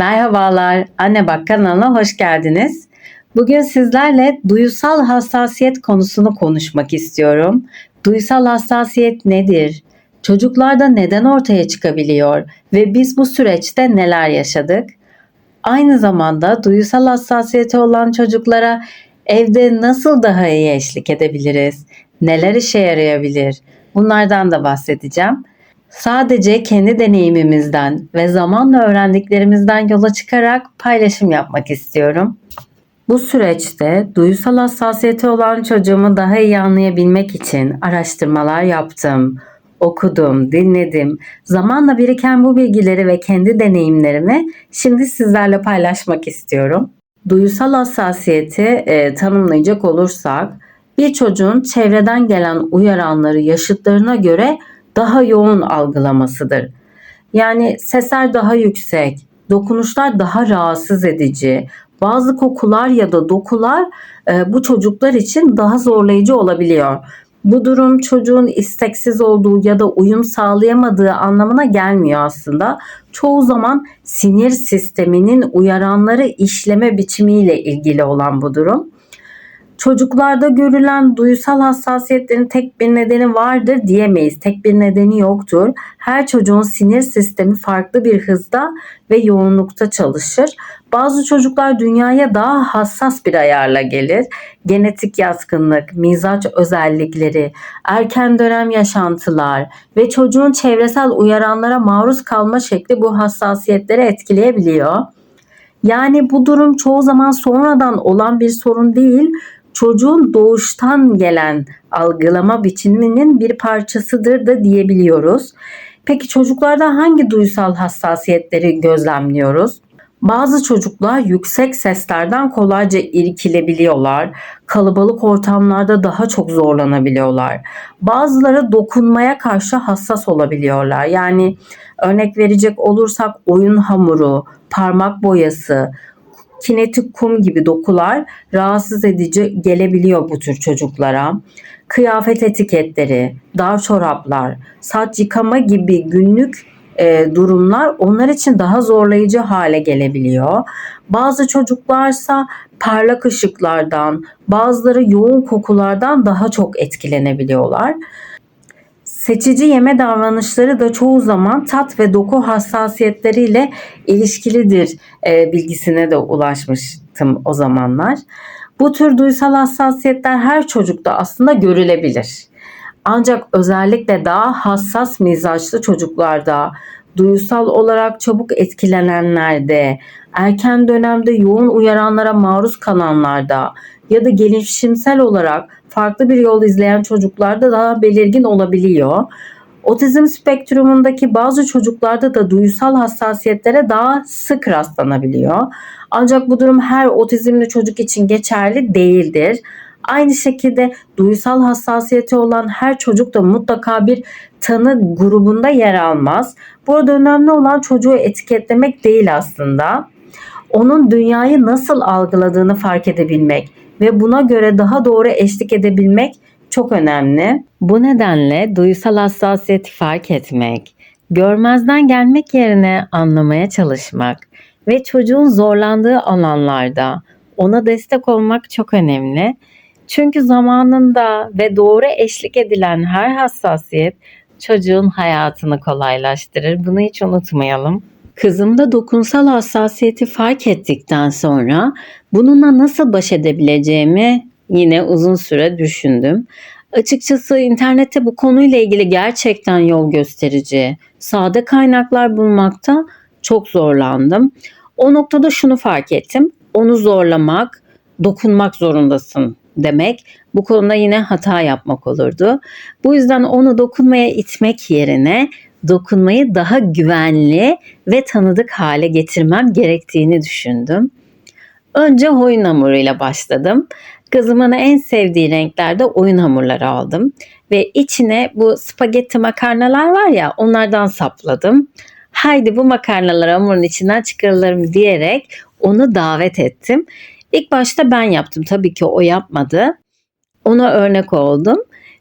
Merhabalar, Anne Bak kanalına hoş geldiniz. Bugün sizlerle duysal hassasiyet konusunu konuşmak istiyorum. Duysal hassasiyet nedir? Çocuklarda neden ortaya çıkabiliyor ve biz bu süreçte neler yaşadık? Aynı zamanda duysal hassasiyeti olan çocuklara evde nasıl daha iyi eşlik edebiliriz? Neler işe yarayabilir? Bunlardan da bahsedeceğim. Sadece kendi deneyimimizden ve zamanla öğrendiklerimizden yola çıkarak paylaşım yapmak istiyorum. Bu süreçte duysal hassasiyeti olan çocuğumu daha iyi anlayabilmek için araştırmalar yaptım, okudum, dinledim. Zamanla biriken bu bilgileri ve kendi deneyimlerimi şimdi sizlerle paylaşmak istiyorum. Duysal hassasiyeti e, tanımlayacak olursak bir çocuğun çevreden gelen uyaranları yaşıtlarına göre daha yoğun algılamasıdır. Yani sesler daha yüksek, dokunuşlar daha rahatsız edici, bazı kokular ya da dokular e, bu çocuklar için daha zorlayıcı olabiliyor. Bu durum çocuğun isteksiz olduğu ya da uyum sağlayamadığı anlamına gelmiyor aslında. Çoğu zaman sinir sisteminin uyaranları işleme biçimiyle ilgili olan bu durum. Çocuklarda görülen duysal hassasiyetlerin tek bir nedeni vardır diyemeyiz. Tek bir nedeni yoktur. Her çocuğun sinir sistemi farklı bir hızda ve yoğunlukta çalışır. Bazı çocuklar dünyaya daha hassas bir ayarla gelir. Genetik yatkınlık, mizaç özellikleri, erken dönem yaşantılar ve çocuğun çevresel uyaranlara maruz kalma şekli bu hassasiyetleri etkileyebiliyor. Yani bu durum çoğu zaman sonradan olan bir sorun değil, çocuğun doğuştan gelen algılama biçiminin bir parçasıdır da diyebiliyoruz. Peki çocuklarda hangi duysal hassasiyetleri gözlemliyoruz? Bazı çocuklar yüksek seslerden kolayca irkilebiliyorlar. Kalabalık ortamlarda daha çok zorlanabiliyorlar. Bazıları dokunmaya karşı hassas olabiliyorlar. Yani örnek verecek olursak oyun hamuru, parmak boyası, kinetik kum gibi dokular rahatsız edici gelebiliyor bu tür çocuklara. Kıyafet etiketleri, dar çoraplar, saç yıkama gibi günlük e, durumlar onlar için daha zorlayıcı hale gelebiliyor. Bazı çocuklarsa parlak ışıklardan, bazıları yoğun kokulardan daha çok etkilenebiliyorlar. Seçici yeme davranışları da çoğu zaman tat ve doku hassasiyetleriyle ilişkilidir e, bilgisine de ulaşmıştım o zamanlar. Bu tür duysal hassasiyetler her çocukta aslında görülebilir. Ancak özellikle daha hassas mizaçlı çocuklarda, duysal olarak çabuk etkilenenlerde, erken dönemde yoğun uyaranlara maruz kalanlarda ya da gelişimsel olarak farklı bir yol izleyen çocuklarda daha belirgin olabiliyor. Otizm spektrumundaki bazı çocuklarda da duysal hassasiyetlere daha sık rastlanabiliyor. Ancak bu durum her otizmli çocuk için geçerli değildir. Aynı şekilde duysal hassasiyeti olan her çocuk da mutlaka bir tanı grubunda yer almaz. Burada önemli olan çocuğu etiketlemek değil aslında. Onun dünyayı nasıl algıladığını fark edebilmek ve buna göre daha doğru eşlik edebilmek çok önemli. Bu nedenle duysal hassasiyeti fark etmek, görmezden gelmek yerine anlamaya çalışmak ve çocuğun zorlandığı alanlarda ona destek olmak çok önemli. Çünkü zamanında ve doğru eşlik edilen her hassasiyet çocuğun hayatını kolaylaştırır. Bunu hiç unutmayalım. Kızımda dokunsal hassasiyeti fark ettikten sonra bununla nasıl baş edebileceğimi yine uzun süre düşündüm. Açıkçası internette bu konuyla ilgili gerçekten yol gösterici, sade kaynaklar bulmakta çok zorlandım. O noktada şunu fark ettim. Onu zorlamak, dokunmak zorundasın demek bu konuda yine hata yapmak olurdu. Bu yüzden onu dokunmaya itmek yerine dokunmayı daha güvenli ve tanıdık hale getirmem gerektiğini düşündüm. Önce oyun hamuruyla başladım. Kızımın en sevdiği renklerde oyun hamurları aldım ve içine bu spagetti makarnalar var ya onlardan sapladım. Haydi bu makarnaları hamurun içinden çıkaralım diyerek onu davet ettim. İlk başta ben yaptım tabii ki o yapmadı. Ona örnek oldum.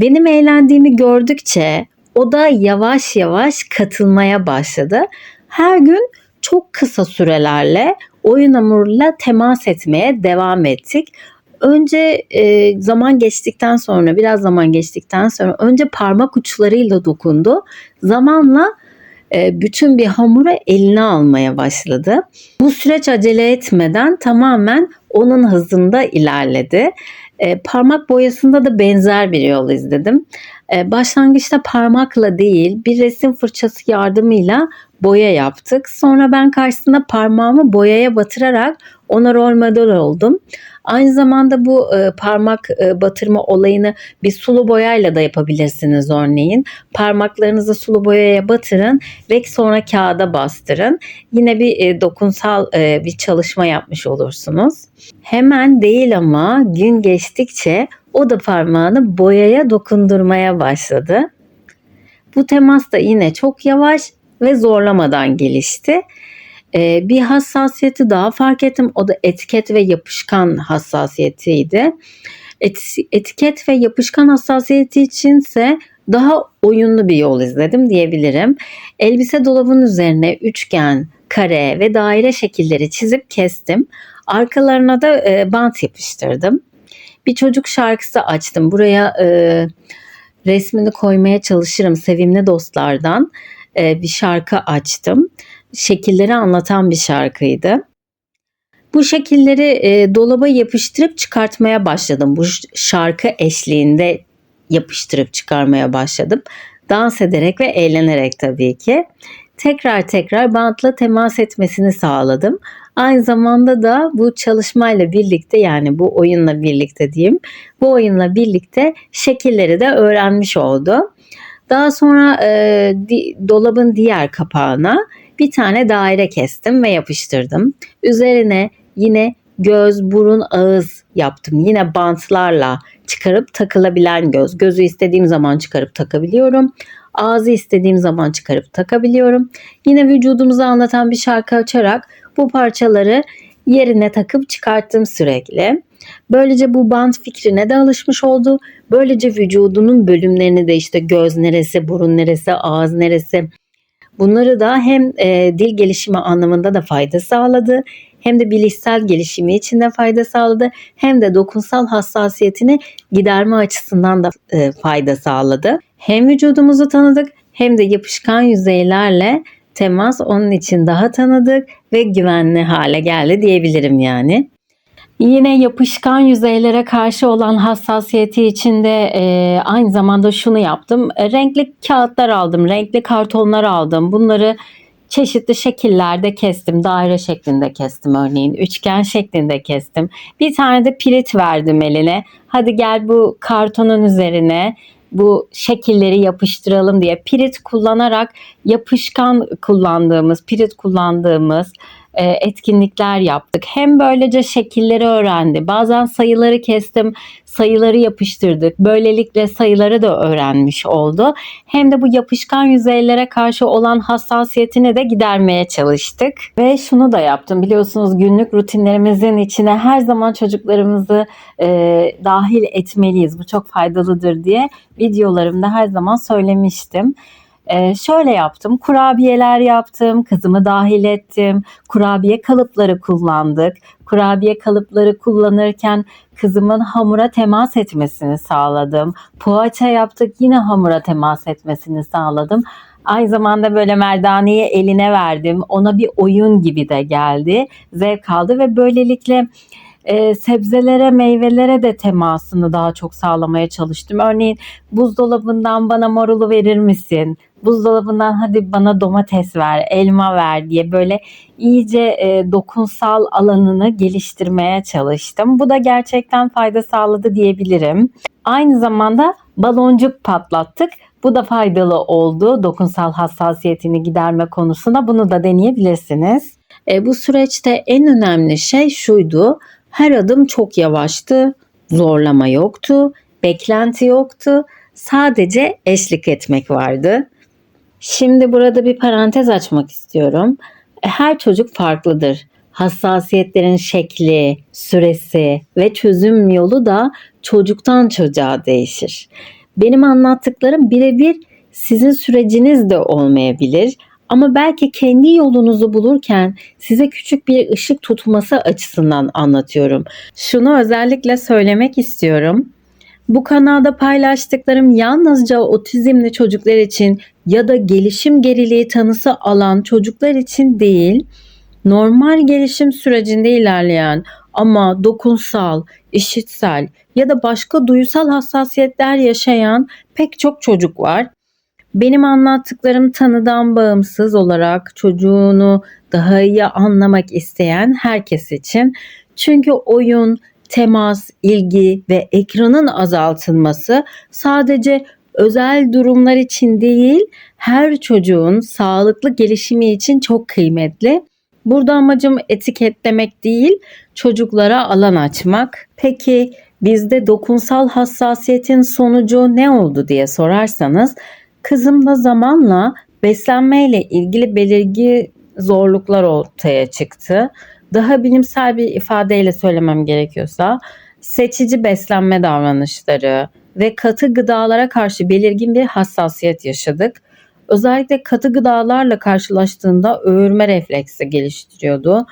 Benim eğlendiğimi gördükçe o da yavaş yavaş katılmaya başladı. Her gün çok kısa sürelerle oyun hamuruyla temas etmeye devam ettik. Önce e, zaman geçtikten sonra biraz zaman geçtikten sonra önce parmak uçlarıyla dokundu. Zamanla bütün bir hamuru eline almaya başladı. Bu süreç acele etmeden tamamen onun hızında ilerledi. E, parmak boyasında da benzer bir yol izledim. E, başlangıçta parmakla değil bir resim fırçası yardımıyla boya yaptık. Sonra ben karşısında parmağımı boyaya batırarak ona rol model oldum. Aynı zamanda bu e, parmak e, batırma olayını bir sulu boyayla da yapabilirsiniz örneğin. Parmaklarınızı sulu boyaya batırın ve sonra kağıda bastırın. Yine bir e, dokunsal e, bir çalışma yapmış olursunuz. Hemen değil ama gün geçtikçe o da parmağını boyaya dokundurmaya başladı. Bu temas da yine çok yavaş ve zorlamadan gelişti. Ee, bir hassasiyeti daha fark ettim. O da etiket ve yapışkan hassasiyetiydi. Et, etiket ve yapışkan hassasiyeti içinse daha oyunlu bir yol izledim diyebilirim. Elbise dolabının üzerine üçgen, kare ve daire şekilleri çizip kestim. Arkalarına da e, bant yapıştırdım. Bir çocuk şarkısı açtım. Buraya e, resmini koymaya çalışırım sevimli dostlardan e, bir şarkı açtım. Şekilleri anlatan bir şarkıydı. Bu şekilleri e, dolaba yapıştırıp çıkartmaya başladım. Bu şarkı eşliğinde yapıştırıp çıkarmaya başladım. Dans ederek ve eğlenerek tabii ki. Tekrar tekrar bantla temas etmesini sağladım. Aynı zamanda da bu çalışmayla birlikte yani bu oyunla birlikte diyeyim. Bu oyunla birlikte şekilleri de öğrenmiş oldu. Daha sonra e, di, dolabın diğer kapağına bir tane daire kestim ve yapıştırdım. Üzerine yine göz, burun, ağız yaptım. Yine bantlarla çıkarıp takılabilen göz. Gözü istediğim zaman çıkarıp takabiliyorum. Ağzı istediğim zaman çıkarıp takabiliyorum. Yine vücudumuzu anlatan bir şarkı açarak bu parçaları yerine takıp çıkarttım sürekli. Böylece bu bant fikrine de alışmış oldu. Böylece vücudunun bölümlerini de işte göz neresi, burun neresi, ağız neresi bunları da hem e, dil gelişimi anlamında da fayda sağladı hem de bilişsel gelişimi için de fayda sağladı hem de dokunsal hassasiyetini giderme açısından da e, fayda sağladı. Hem vücudumuzu tanıdık hem de yapışkan yüzeylerle temas onun için daha tanıdık ve güvenli hale geldi diyebilirim yani. Yine yapışkan yüzeylere karşı olan hassasiyeti içinde e, aynı zamanda şunu yaptım. E, renkli kağıtlar aldım, renkli kartonlar aldım. Bunları çeşitli şekillerde kestim. Daire şeklinde kestim örneğin. Üçgen şeklinde kestim. Bir tane de pirit verdim eline. Hadi gel bu kartonun üzerine bu şekilleri yapıştıralım diye pirit kullanarak yapışkan kullandığımız, pirit kullandığımız e, etkinlikler yaptık. Hem böylece şekilleri öğrendi. Bazen sayıları kestim, sayıları yapıştırdık. Böylelikle sayıları da öğrenmiş oldu. Hem de bu yapışkan yüzeylere karşı olan hassasiyetini de gidermeye çalıştık. Ve şunu da yaptım. Biliyorsunuz günlük rutinlerimizin içine her zaman çocuklarımızı e, dahil etmeliyiz. Bu çok faydalıdır diye videolarımda her zaman söylemiştim. Ee, şöyle yaptım. Kurabiyeler yaptım. Kızımı dahil ettim. Kurabiye kalıpları kullandık. Kurabiye kalıpları kullanırken kızımın hamura temas etmesini sağladım. Poğaça yaptık. Yine hamura temas etmesini sağladım. Aynı zamanda böyle merdaneyi eline verdim. Ona bir oyun gibi de geldi. Zevk aldı ve böylelikle e, sebzelere, meyvelere de temasını daha çok sağlamaya çalıştım. Örneğin buzdolabından bana marulu verir misin? Buzdolabından hadi bana domates ver, elma ver diye böyle iyice e, dokunsal alanını geliştirmeye çalıştım. Bu da gerçekten fayda sağladı diyebilirim. Aynı zamanda baloncuk patlattık. Bu da faydalı oldu dokunsal hassasiyetini giderme konusunda. Bunu da deneyebilirsiniz. E, bu süreçte en önemli şey şuydu. Her adım çok yavaştı, zorlama yoktu, beklenti yoktu. Sadece eşlik etmek vardı. Şimdi burada bir parantez açmak istiyorum. Her çocuk farklıdır. Hassasiyetlerin şekli, süresi ve çözüm yolu da çocuktan çocuğa değişir. Benim anlattıklarım birebir sizin süreciniz de olmayabilir Ama belki kendi yolunuzu bulurken size küçük bir ışık tutması açısından anlatıyorum. Şunu özellikle söylemek istiyorum. Bu kanalda paylaştıklarım yalnızca otizmli çocuklar için ya da gelişim geriliği tanısı alan çocuklar için değil, normal gelişim sürecinde ilerleyen ama dokunsal, işitsel ya da başka duysal hassasiyetler yaşayan pek çok çocuk var. Benim anlattıklarım tanıdan bağımsız olarak çocuğunu daha iyi anlamak isteyen herkes için. Çünkü oyun, temas, ilgi ve ekranın azaltılması sadece özel durumlar için değil, her çocuğun sağlıklı gelişimi için çok kıymetli. Burada amacım etiketlemek değil, çocuklara alan açmak. Peki bizde dokunsal hassasiyetin sonucu ne oldu diye sorarsanız, kızımda zamanla beslenmeyle ilgili belirgi zorluklar ortaya çıktı. Daha bilimsel bir ifadeyle söylemem gerekiyorsa, seçici beslenme davranışları ve katı gıdalara karşı belirgin bir hassasiyet yaşadık. Özellikle katı gıdalarla karşılaştığında öğürme refleksi geliştiriyordu.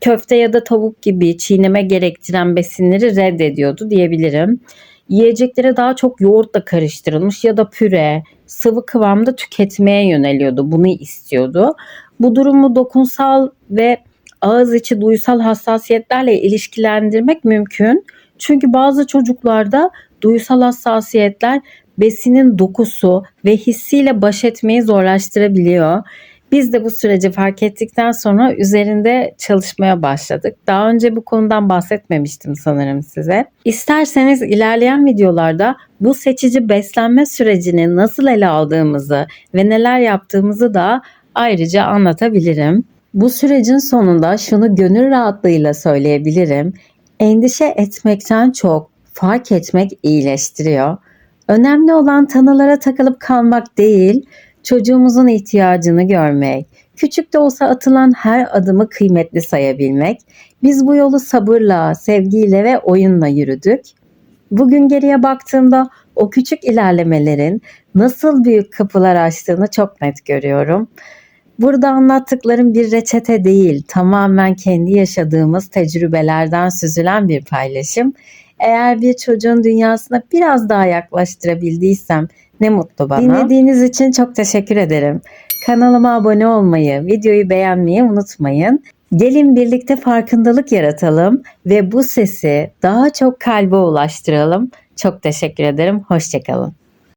Köfte ya da tavuk gibi çiğneme gerektiren besinleri reddediyordu diyebilirim. Yiyeceklere daha çok yoğurtla karıştırılmış ya da püre, sıvı kıvamda tüketmeye yöneliyordu. Bunu istiyordu. Bu durumu dokunsal ve ağız içi duysal hassasiyetlerle ilişkilendirmek mümkün. Çünkü bazı çocuklarda duysal hassasiyetler besinin dokusu ve hissiyle baş etmeyi zorlaştırabiliyor. Biz de bu süreci fark ettikten sonra üzerinde çalışmaya başladık. Daha önce bu konudan bahsetmemiştim sanırım size. İsterseniz ilerleyen videolarda bu seçici beslenme sürecini nasıl ele aldığımızı ve neler yaptığımızı da ayrıca anlatabilirim. Bu sürecin sonunda şunu gönül rahatlığıyla söyleyebilirim. Endişe etmekten çok fark etmek iyileştiriyor. Önemli olan tanılara takılıp kalmak değil, çocuğumuzun ihtiyacını görmek, küçük de olsa atılan her adımı kıymetli sayabilmek. Biz bu yolu sabırla, sevgiyle ve oyunla yürüdük. Bugün geriye baktığımda o küçük ilerlemelerin nasıl büyük kapılar açtığını çok net görüyorum. Burada anlattıklarım bir reçete değil, tamamen kendi yaşadığımız tecrübelerden süzülen bir paylaşım. Eğer bir çocuğun dünyasına biraz daha yaklaştırabildiysem ne mutlu bana. Dinlediğiniz için çok teşekkür ederim. Kanalıma abone olmayı, videoyu beğenmeyi unutmayın. Gelin birlikte farkındalık yaratalım ve bu sesi daha çok kalbe ulaştıralım. Çok teşekkür ederim. Hoşçakalın.